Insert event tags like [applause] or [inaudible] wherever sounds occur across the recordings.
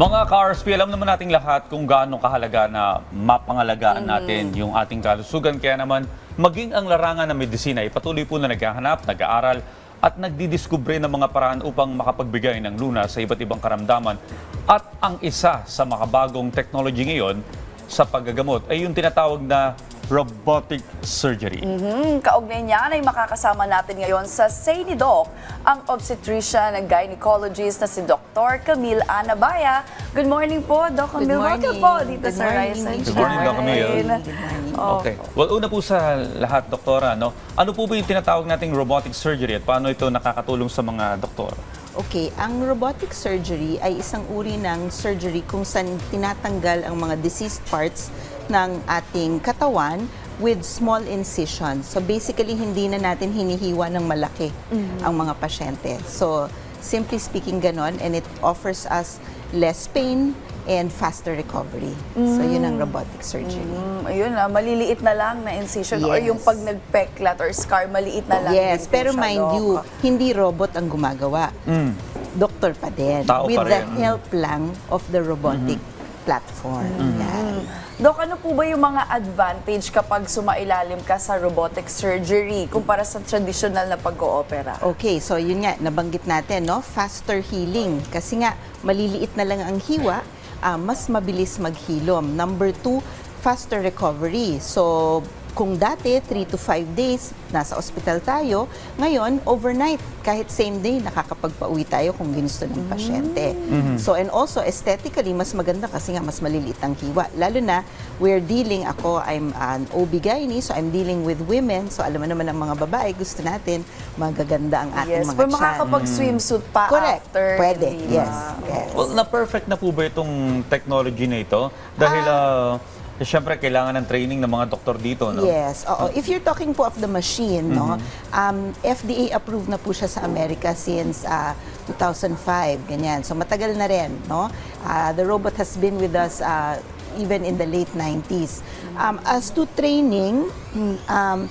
Mga ka-RSP, alam naman nating lahat kung gaano kahalaga na mapangalagaan natin yung ating kalusugan. Kaya naman, maging ang larangan ng medisina ay patuloy po na naghahanap, nag-aaral, at nagdidiskubre ng mga paraan upang makapagbigay ng luna sa iba't ibang karamdaman. At ang isa sa makabagong technology ngayon sa paggagamot ay yung tinatawag na robotic surgery. Hmm, kaugnay niyan ay makakasama natin ngayon sa Say ni Doc, ang obstetrician and gynecologist na si Dr. Camille Anabaya. Good morning po, Doc Good Camille. Welcome morning. po dito Good sa morning, Rise and Good morning, Doc Camille. Good morning. Oh. Okay. Well, una po sa lahat, doktora, no? ano po ba yung tinatawag nating robotic surgery at paano ito nakakatulong sa mga doktor? Okay, ang robotic surgery ay isang uri ng surgery kung saan tinatanggal ang mga diseased parts ng ating katawan with small incision. So basically, hindi na natin hinihiwa ng malaki ang mga pasyente. So simply speaking, ganon, and it offers us less pain and faster recovery. So yun ang robotic surgery. Hmm, ayun na, maliliit na lang na incision or Yes. yung pag nagpeklat or scar, maliit na lang Yes, pero siya, mind you, hindi robot ang gumagawa. Mm. Doktor pa din. Tao with pa the rin. Mm-hmm. help lang of the robotic platform. Yan. Doc, ano po ba yung mga advantage kapag sumailalim ka sa robotic surgery kumpara sa traditional na pag-oopera? Okay, so yun nga, nabanggit natin, no? Faster healing. Kasi nga, maliliit na lang ang hiwa, ah, mas mabilis maghilom. Number two, faster recovery. So, kung dati, 3 to 5 days, nasa ospital tayo, ngayon, overnight, kahit same day, nakakapagpa-uwi tayo kung ginusto ng pasyente. So, and also, aesthetically, mas maganda kasi nga mas maliliit ang hiwa. Lalo na, we're dealing, ako, I'm an OB-GYN, so I'm dealing with women, so alam mo naman ang mga babae, gusto natin, magaganda ang ating Yes, mga pero tiyan. makakapag-swimsuit pa Correct. after. Pwede. Yes. Yes. Well, na-perfect na po ba itong technology na ito? Dahil, ah, siyempre, kailangan ng training ng mga doktor dito, no? Yes, oo. If you're talking po of the machine, no, um, FDA approved na po siya sa Amerika since uh, 2005, ganyan. So matagal na rin, no? Uh, the robot has been with us uh, even in the late 90s. Um, as to training, um, uh,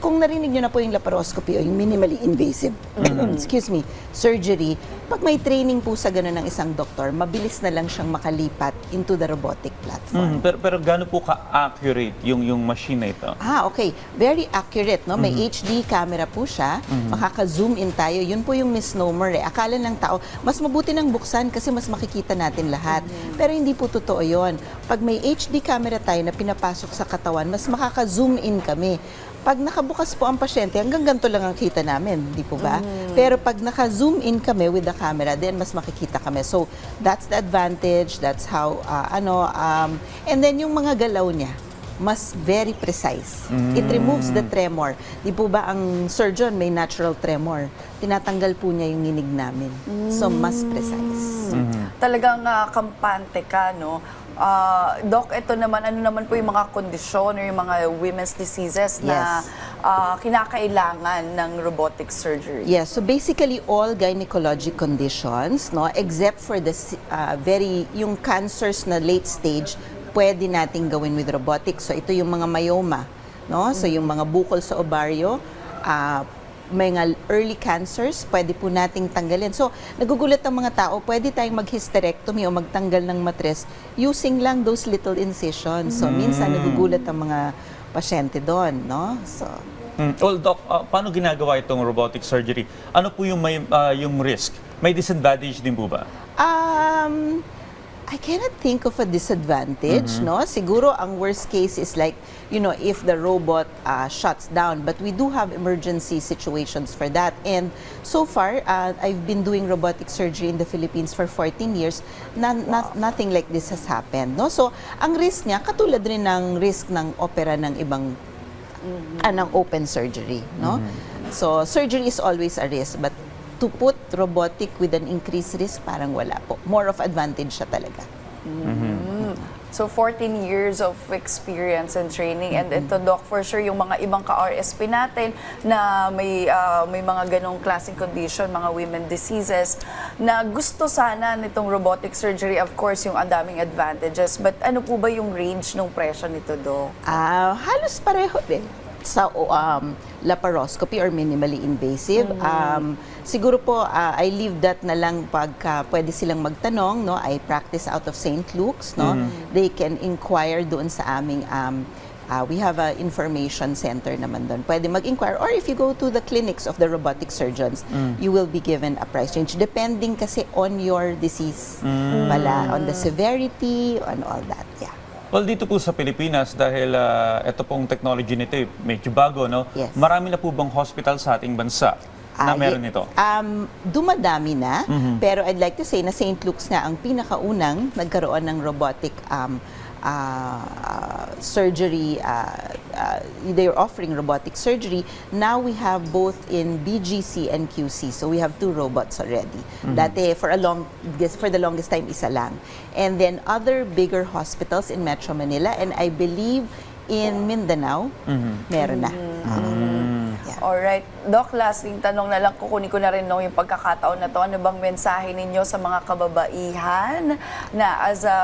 kung narinig nyo na po yung laparoscopy o yung minimally invasive, [clears throat] excuse me, surgery, pag may training po sa ganun ng isang doktor, mabilis na lang siyang makalipat into the robotic platform. Mhm. Pero, pero gaano po ka-accurate yung, yung machine na ito? Ah, okay. Very accurate, no? May HD camera po siya. Makaka-zoom in tayo. Yun po yung misnomer eh. Akala ng tao, mas mabuti ng buksan kasi mas makikita natin lahat. Pero hindi po totoo yun. Pag may HD camera tayo na pinapasok sa katawan, mas makaka-zoom in kami. Pag nakabukas po ang pasyente, hanggang ganito lang ang kita namin, di po ba? Pero pag naka-zoom in kami with the camera, then mas makikita kami. So, that's the advantage, that's how, uh, ano, um, and then yung mga galaw niya, mas very precise. It removes the tremor. Di po ba ang surgeon may natural tremor? Tinatanggal po niya yung nginig namin. So, mas precise. Talagang ah, kampante ka, no? Ah, Doc, ito naman, ano naman po yung mga kondisyon or yung mga women's diseases na Yes. ah, kinakailangan ng robotic surgery? Yes, so basically all gynecologic conditions, no, except for the uh, very yung cancers na late stage, pwede nating gawin with robotics. So ito yung mga myoma, no? So yung mga bukol sa ovaryo, uh, mga early cancers, pwede po nating tanggalin. So, nagugulat ang mga tao, pwede tayong mag-hysterectomy o magtanggal ng matres using lang those little incisions. So, minsan nagugulat ang mga pasyente doon, no? So, Mm. Well, Doc, ah, paano ginagawa itong robotic surgery? Ano po yung, may, ah, yung risk? May disadvantage din po ba? Um, I cannot think of a disadvantage, no? Siguro ang worst case is like, you know, if the robot uh, shuts down. But we do have emergency situations for that. And so far, uh, I've been doing robotic surgery in the Philippines for 14 years. None- not- nothing like this has happened, no? So, ang risk niya, katulad rin ng risk ng opera ng ibang ah, ng open surgery, no? So, surgery is always a risk, but to put robotic with an increased risk, parang wala po. More of advantage siya talaga. So 14 years of experience and training and ito doc for sure yung mga ibang ka-RSP natin na may ah, may mga ganong klaseng condition, mga women diseases na gusto sana nitong robotic surgery of course yung ang daming advantages but ano po ba yung range ng presyo nito doc? Ah, halos pareho din. Sa um, laparoscopy or minimally invasive. Um, siguro po, uh, I leave that na lang pagka pwede silang magtanong. No? I practice out of St. Luke's. No? They can inquire doon sa aming um, Uh, we have a information center naman doon. Pwede mag-inquire. Or if you go to the clinics of the robotic surgeons, you will be given a price range. Depending kasi on your disease pala, on the severity, on all that. Yeah. Well, dito po sa Pilipinas, dahil ah, ito pong technology nito eh, medyo bago, no? Yes. Marami na po bang hospital sa ating bansa na Ah, meron nito? Um, dumadami na, pero I'd like to say na St. Luke's nga ang pinakaunang nagkaroon ng robotic um, uh, surgery. Uh, uh, they're offering robotic surgery. Now we have both in BGC and QC. So we have two robots already. Dati for a long guess for the longest time isa lang. And then other bigger hospitals in Metro Manila and I believe in Mindanao meron na. Yeah. Alright. Doc, lasting tanong na lang, kukunin ko na rin no, yung pagkakataon na to. Ano bang mensahe ninyo sa mga kababaihan na as a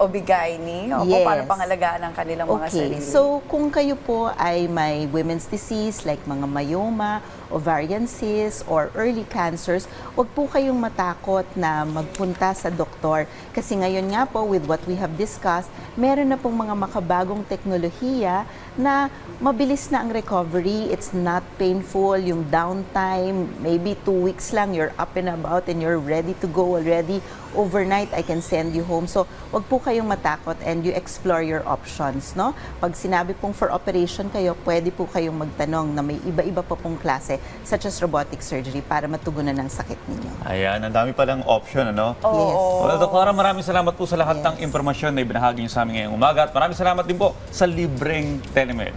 obigaini? O Yes. paano pangalagaan ang kanilang mga sarili? Okay, so kung kayo po ay may women's disease like mga myoma, ovarian cysts, or early cancers, huwag po kayong matakot na magpunta sa doktor. Kasi ngayon nga po, with what we have discussed, meron na pong mga makabagong teknolohiya na mabilis na ang recovery. It's not painful. Yung downtime, maybe two weeks lang, you're up and about and you're ready to go already. Overnight, I can send you home. So, wag po kayong matakot and you explore your options, no? Pag sinabi pong for operation kayo, pwede po kayong magtanong na may iba-iba pa pong klase, such as robotic surgery, para matugunan ang sakit ninyo. Ayan, ang dami palang option, ano? Oo. Well, Dr. Clara, maraming salamat po sa lahat Yes. ng impormasyon na ibinahagi niyo sa amin ngayong umaga at maraming salamat din po sa libreng telemed.